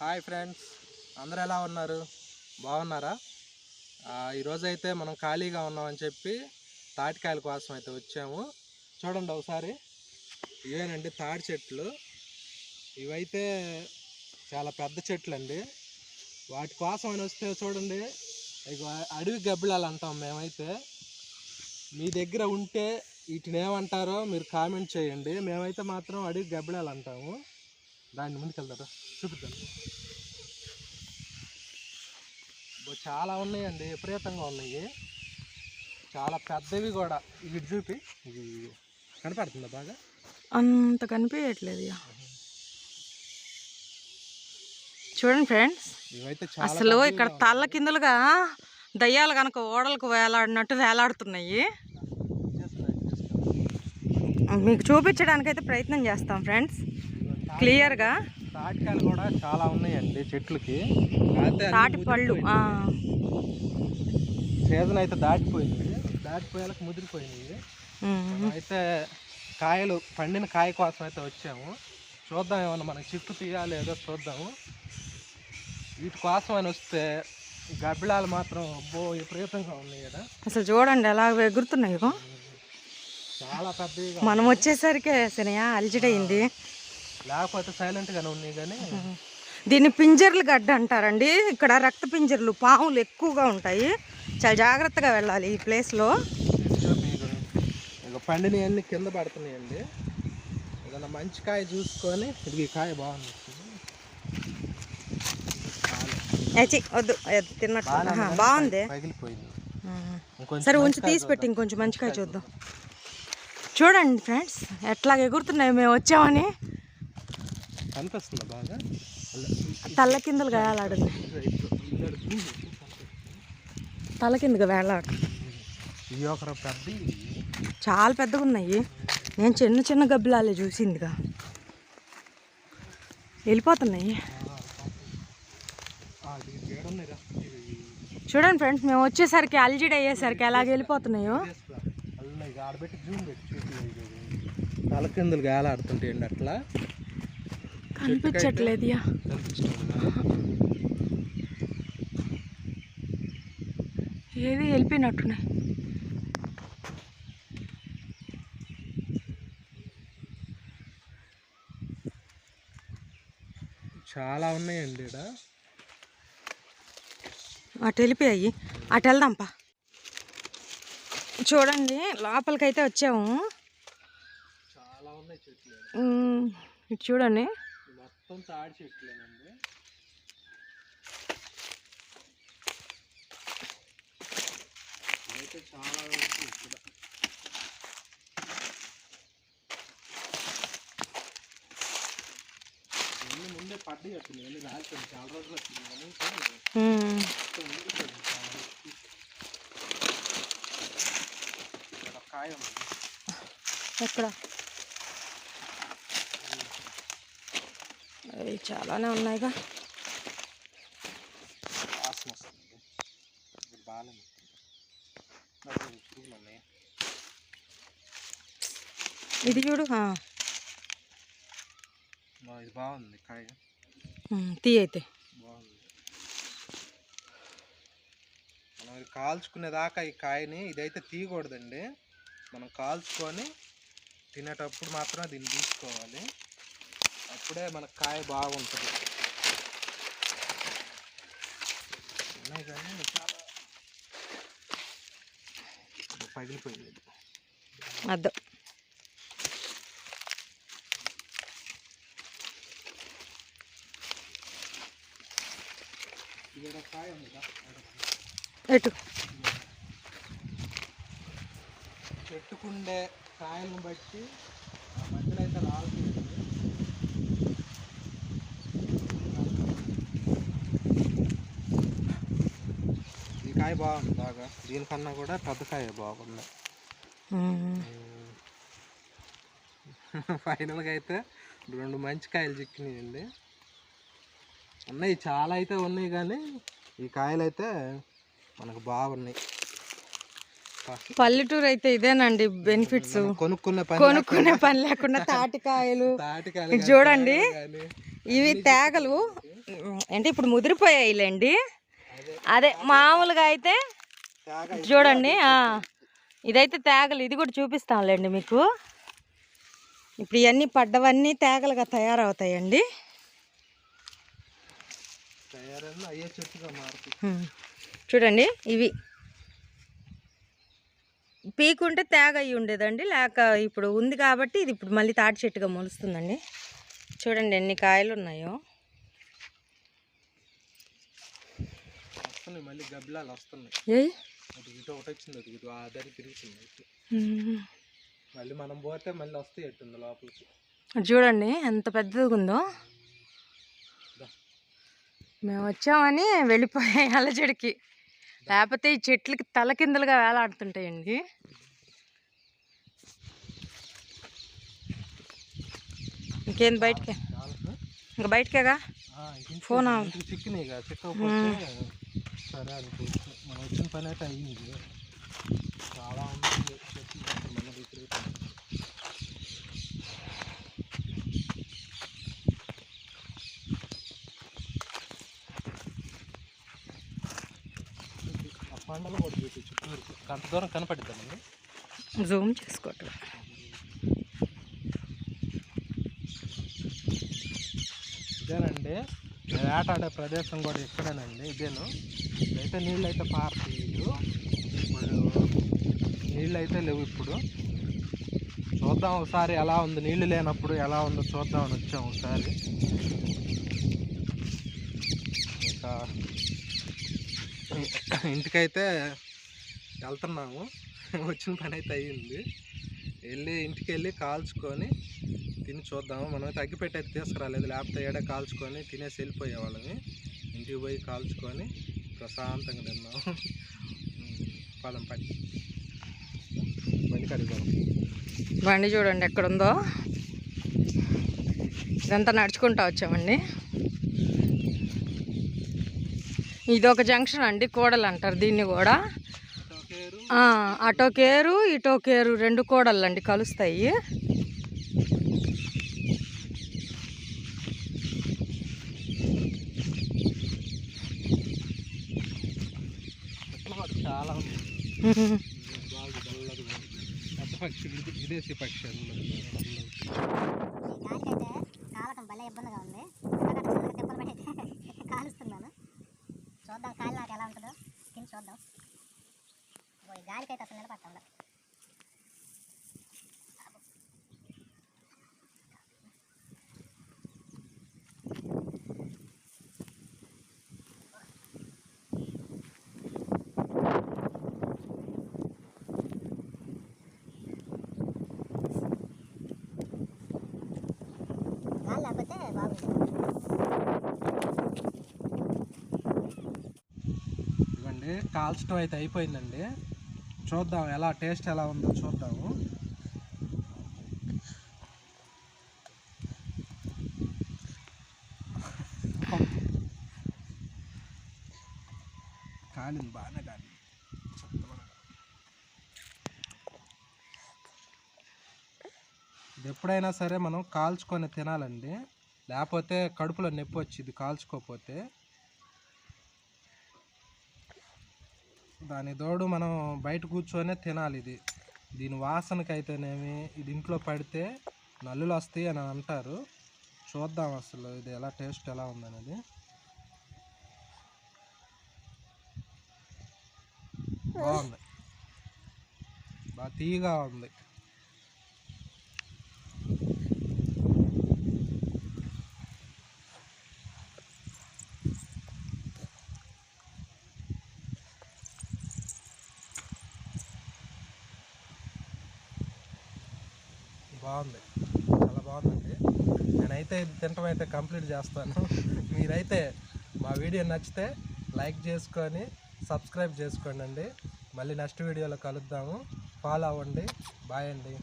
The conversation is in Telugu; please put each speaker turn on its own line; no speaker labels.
హాయ్ ఫ్రెండ్స్ అందరు ఎలా ఉన్నారు? బాగున్నారా? ఈరోజైతే మనం ఖాళీగా ఉన్నామని చెప్పి తాటికాయల కోసం అయితే వచ్చాము. చూడండి ఒకసారి ఇవేనండి తాటి చెట్లు. ఇవైతే చాలా పెద్ద చెట్లు అండి వాటి కోసం అని వస్తే చూడండి ఇక అడవి గబ్బిలాలు అంటాం మేమైతే. మీ దగ్గర ఉంటే వీటిని ఏమంటారో మీరు కామెంట్ చేయండి. మేమైతే మాత్రం అడవి గబ్బిలాలు అంటాము. దాన్ని ముందుకెళ్తారా చూపిద్దాం చాలా ఉన్నాయండి విపరీతంగా ఉన్నాయి చాలా పెద్దవి కూడా ఇవి చూపి ఇవి. కనపడుతుందా బాగా
అంత కనిపించట్లేదు. చూడండి ఫ్రెండ్స్ అసలు ఇక్కడ. తల్ల కిందలుగా దయ్యాలు కనుక ఓడలకు వేలాడినట్టు వేలాడుతున్నాయి. మీకు చూపించడానికి అయితే ప్రయత్నం చేస్తాం ఫ్రెండ్స్ క్లియర్గా?
తాటికాయలు కూడా చాలా ఉన్నాయండి చెట్లకి.
తాటి పళ్ళు ఆ.
సీజన్ అయితే దాటిపోయింది. దాటిపోయేలకు. మనం అయితే కాయలు పండిన కాయ కోసం అయితే వచ్చాము. చూద్దాం ఏమన్నా మనకి చిక్కు తీయాలి ఏదో చూద్దాము. వీటి కోసం అని వస్తే గబ్బిలాలు మాత్రం అబ్బో విపరీతంగా ఉన్నాయి కదా
అసలు చూడండి ఎలా ఎగురుతున్నాయి.
చాలా పెద్దవిగా
మనం వచ్చేసరికి సినయా అలిచిడయింది
లేకపోతే సైలెంట్గానే ఉన్నాయి కానీ
దీన్ని పింజర్లు గడ్డ అంటారండి. ఇక్కడ రక్త పింజర్లు పాములు ఎక్కువగా ఉంటాయి. చాలా జాగ్రత్తగా వెళ్ళాలి ఈ ప్లేస్లో
పండినవి అన్ని కింద పడుతున్నాయండి. ఏదైనా మంచి కాయ చూసుకొని ఇది కాయ బాగుంది.
వద్దు తిన్నట్టు. బాగుంది. సరే ఉంచి
కాయ
తీసి పెట్టి ఇంకొంచెం మంచిగా చూద్దాం. చూడండి ఫ్రెండ్స్ ఎట్లా ఎగురుతున్నాయి మేము వచ్చామని.
కనిపిస్తుందా బాగా.
తల్ల కిందలు వేలాడింది. తల కిందగా వేలాడు
ఇవి ఒక పెద్ద
చాలా పెద్దగా ఉన్నాయి. నేను చిన్న చిన్న గబ్బిలాలే చూసిందిగా. వెళ్ళిపోతున్నాయి. చూడండి ఫ్రెండ్స్ మేము వచ్చేసరికి అల్జిడ్ అయ్యేసరికి ఎలాగ వెళ్ళిపోతున్నాయో.
తల కిందలు గాలాడుతుంటాయండి అట్లా?
కనిపించట్లేదు. ఏది వెళ్ళిపోయినట్టున్నాయి
చాలా ఉన్నాయండి ఇక్కడ
అటు వెళ్ళిపోయాయి అటు వెళ్దాంపా చూడండి లోపలికైతే వచ్చాము.
చాలా ఉన్నాయి
ఇటు చూడండి.
మొత్తం తాడి చెట్లేనండి. అయితే చాలా వరకు ఇక్కడ. ఇవన్నీ ముందే పడ్డాయి వచ్చింది ఇవన్నీ రాలిపోయింది చాలా రోజులు వచ్చింది కానీ మొత్తం ఉండిపోయింది చాలా వరకు. ఇక్కడ ఒక కాయ ఉంది
ఎక్కడ అవి చాలానే ఉన్నాయిగా. ఇది చూడు
బాగుంది కాయ.
తీ అయితే.
బాగుంది. మనం కాల్చుకునేదాకా ఈ కాయని ఇదైతే తీయకూడదండి. మనం కాల్చుకొని తినేటప్పుడు మాత్రం దీన్ని తీసుకోవాలి. అప్పుడే మనకు కాయ బాగుంటుంది ఉన్నాయి కానీ చాలా పగిలిపోయింది.
అద్దు
రా.
ఎటు
చెట్టుకుండే కాయలను బట్టి ఆ మధ్యలో అయితే రాలుతుంది ఈ కాయ బాగుంది బాగా. దీనికన్నా కూడా పెద్ద కాయ బాగుంది. ఫైనల్గా అయితే రెండు మంచి కాయలు చిక్కినాయండి. ఉన్నాయి చాలా అయితే ఉన్నాయి కానీ ఈ కాయలు అయితే మనకు బాగున్నాయి.
పల్లెటూరు అయితే ఇదేనండి బెనిఫిట్స్
కొనుక్కునే పని
కొనుక్కునే పని లేకుండా తాటికాయలు చూడండి ఇవి తేగలు. అంటే ఇప్పుడు ముదిరిపోయాయిలేండి.
అదే
మామూలుగా అయితే చూడండి ఇదైతే తేగలు ఇది కూడా చూపిస్తాంలేండి మీకు. ఇప్పుడు ఇవన్నీ పడ్డవన్నీ తేగలుగా తయారవుతాయండి.
అయ్యే.
చూడండి ఇవి పీకుంటే తేగ అయి ఉండేదండి లేక ఇప్పుడు ఉంది కాబట్టి ఇది ఇప్పుడు మళ్ళీ తాటి చెట్టుగా మొలుస్తుందండి. చూడండి ఎన్ని కాయలు ఉన్నాయో
వస్తున్నాయి మళ్ళీ గబ్బిలాలు వస్తున్నాయి.
ఏయ్
అటు ఇటు ఒకటి వచ్చింది అటు ఇటు ఆ దారి తిరుగుతుంది ఇటు.
ఉమ్.
మళ్ళీ మనం పోతే మళ్ళీ వస్తాయి ఎట్టుంది లోపలికి.
అది చూడండి ఎంత పెద్దగా ఉందో. మేము వచ్చామని వెళ్ళిపోయాయి అల్లజడికి లేకపోతే ఈ చెట్లకి తలకిందులుగా వేలాడుతుంటాయండి. ఇంకేం బయటికి? ఇంకా బయటకేగా? ఫోన్
చిక్కినాయిగా చిక్కకపోతే సరే అనుకోవచ్చు మనం వచ్చిన పని అయితే అయ్యింది చాలా ఉంది. పండలు చూపించు. చుట్టూరు అంత దూరం కనపడుతుందండి
జూమ్ చేసుకోవటం
ఇదేనండి. నేను ఆట ఆడే ప్రదేశం కూడా ఇక్కడేనండి ఇదేను. అయితే నీళ్ళు అయితే పారట్లేదు ఇప్పుడు నీళ్ళు అయితే లేవు ఇప్పుడు. చూద్దాం ఒకసారి ఎలా ఉంది నీళ్ళు లేనప్పుడు ఎలా ఉందో చూద్దామని వచ్చాం ఒకసారి. ఇంకా ఇంటికైతే వెళ్తున్నాము. వచ్చిన పని అయితే అయ్యింది. వెళ్ళి ఇంటికి వెళ్ళి కాల్చుకొని తిని చూద్దాము. మనం తగ్గిపెట్టి అయితే తీసుకురాలేదు. లేకపోతే ఏడ కాల్చుకొని తినేసి వెళ్ళిపోయే వాళ్ళని ఇంటికి పోయి కాల్చుకొని ప్రశాంతంగా తిన్నాము పదం పని బండి కడుగుదాం
బండి చూడండి ఎక్కడుందో. ఇదంతా నడుచుకుంటా వచ్చామండి. ఇది ఒక జంక్షన్ అండి కోడలు అంటారు దీన్ని కూడా. అటో కేరు. ఇటో కేరు రెండు కోడళ్ళు అండి కలుస్తాయి
చెట్ల మటుకు చాలా పక్షి విదేశీ పక్షి
కాలటం భలే ఇబ్బందిగా ఉంది. ఎందుకంటే చిన్నగా కాలుస్తున్నాను చూద్దాం కాలు నాకు ఎలా ఉంటుందో తిని చూద్దాం గాలికైతే అసలు నిలబడతాం లేకపోతే బాగుంటుంది
ఇవ్వండి కాల్చడం అయితే అయిపోయిందండి. చూద్దాం ఎలా టేస్ట్ ఎలా ఉందో చూద్దాము. కాలింది బాగానే కాలింది చక్కగా. ఇది ఎప్పుడైనా సరే మనం కాల్చుకొని తినాలండి. లేకపోతే కడుపులో నొప్పి వచ్చింది కాల్చుకోకపోతే. దాని తోడు మనం బయట కూర్చొనే తినాలి ఇది. దీని వాసనకైతేనేమి ఇది ఇంట్లో పడితే నల్లులు వస్తాయి అని అంటారు. చూద్దాం అసలు ఇది ఎలా టేస్ట్ ఎలా ఉందనేది. బాగుంది. బాగా తీయగా ఉంది. బాగుంది. చాలా బాగుందండి. నేనైతే ఇది తినటం అయితే కంప్లీట్ చేస్తాను. మీరైతే మా వీడియో నచ్చితే లైక్ చేసుకొని సబ్స్క్రైబ్ చేసుకోండి మళ్ళీ నెక్స్ట్ వీడియోలో కలుద్దాము. ఫాలో అవ్వండి. బాయ్ అండి.